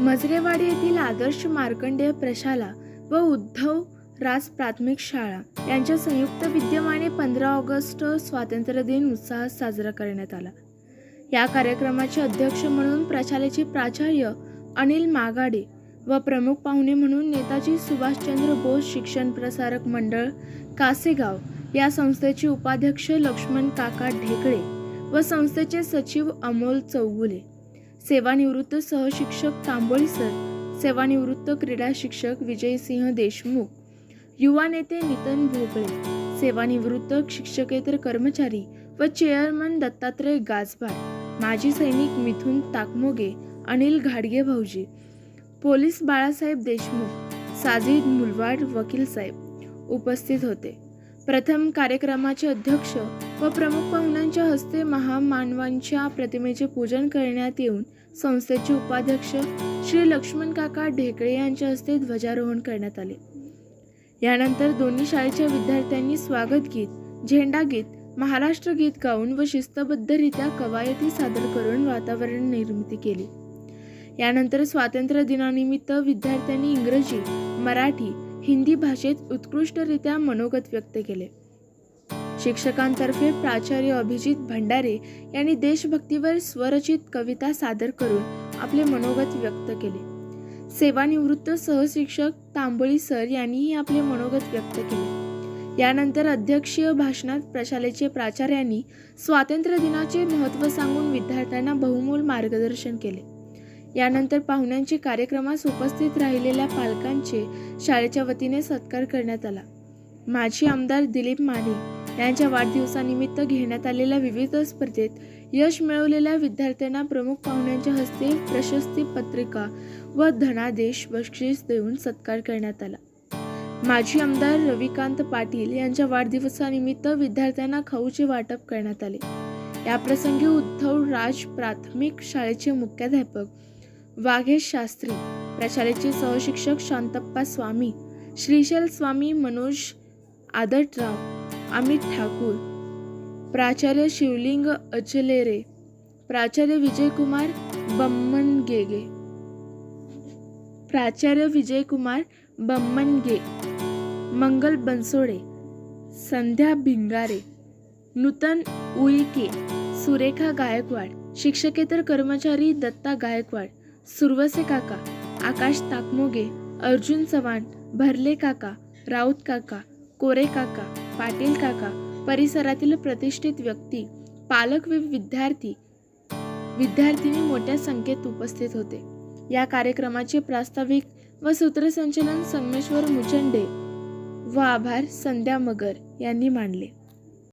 मजरेवाडी येथील आदर्श मार्कंडेय प्रशाला व उद्धव रास प्राथमिक शाळा यांच्या संयुक्त विद्यमाने पंधरा ऑगस्ट स्वातंत्र्य दिन उत्साहात साजरा करण्यात आला. या कार्यक्रमाचे अध्यक्ष म्हणून प्रशालेचे प्राचार्य अनिल मागाडे व प्रमुख पाहुणे म्हणून नेताजी सुभाषचंद्र बोस शिक्षण प्रसारक मंडळ कासेगाव या संस्थेचे उपाध्यक्ष लक्ष्मण काका ढेकळे व संस्थेचे सचिव अमोल चौगुले. सेवानिवृत्त सहशिक्षक तांबोळी सर सेवानिवृत्त क्रीडा शिक्षक विजयसिंह देशमुख युवा नेते नितन भोगळे सेवानिवृत्त शिक्षकेतर कर्मचारी व चेअरमन दत्तात्रय गाजबार माजी सैनिक मिथुन ताकमोगे अनिल घाडगे भाऊजी पोलीस बाळासाहेब देशमुख साजिद मुलवाड वकील साहेब उपस्थित होते. प्रथम कार्यक्रमाचे अध्यक्ष व प्रमुख पाहुण्यांच्या हस्ते महामानवांच्या प्रतिमेचे पूजन करण्यात येऊन संस्थेचे उपाध्यक्ष श्री लक्ष्मण काका ढेकळे यांच्या हस्ते ध्वजारोहण करण्यात आले. यानंतर दोन्ही शाळेच्या विद्यार्थ्यांनी स्वागत गीत झेंडा गीत महाराष्ट्र गीत गाऊन व शिस्तबद्धरित्या कवायती सादर करून वातावरण निर्मिती केली. यानंतर स्वातंत्र्य दिनानिमित्त विद्यार्थ्यांनी इंग्रजी मराठी हिंदी भाषेत उत्कृष्टरित्या मनोगत व्यक्त केले. शिक्षकांतर्फे प्राचार्य अभिजित भंडारे यांनी देशभक्तीवर स्वरचित कविता सादर करून आपले मनोगत व्यक्त केले. सेवानिवृत्त सहशिक्षक तांबोळी सर यांनीही आपले मनोगत व्यक्त केले. यानंतर अध्यक्षीय भाषणात प्रशालेचे प्राचार्यांनी स्वातंत्र्य दिनाचे महत्त्व सांगून विद्यार्थ्यांना बहुमोल मार्गदर्शन केले. यानंतर पाहुण्यांचे कार्यक्रमास उपस्थित राहिलेल्या पालकांचे शाळेच्या वतीने सत्कार करण्यात आला. माजी आमदार दिलीप माने यांच्या वाढदिवसानिमित्त घेण्यात आलेल्या विविध स्पर्धेत यश मिळवलेल्या विद्यार्थ्यांना प्रमुख पाहुण्यांच्या हस्ते प्रशस्ती पत्रिका व धनादेश बक्षीस देऊन सत्कार करण्यात आला. माजी आमदार रविकांत पाटील यांच्या वाढदिवसानिमित्त विद्यार्थ्यांना खाऊचे वाटप करण्यात आले. याप्रसंगी उद्धव राज प्राथमिक शाळेचे मुख्याध्यापक वाघेश शास्त्री प्रशालेचे सहशिक्षक शांतप्पा स्वामी श्रीशैल स्वामी मनोज आदटराव अमित ठाकूर. प्राचार्य शिवलिंग अचलेरे. प्राचार्य विजयकुमार बम्मनगेगे. प्राचार्य विजयकुमार बम्मनगे. मंगल बनसोडे. संध्या भिंगारे. नूतन उईके. सुरेखा गायकवाड. शिक्षकेतर कर्मचारी दत्ता गायकवाड. सुरवसे काका. आकाश ताकमोगे. अर्जुन चव्हाण. भरले काका. राऊत काका. कोरे काका पाटील काका परिसरातील प्रतिष्ठित व्यक्ती पालक व विद्यार्थी विद्यार्थिनी मोठ्या संख्येत उपस्थित होते. या कार्यक्रमाचे प्रास्ताविक व सूत्रसंचलन संगमेश्वर मुचंडे व आभार संध्या मगर यांनी मांडले.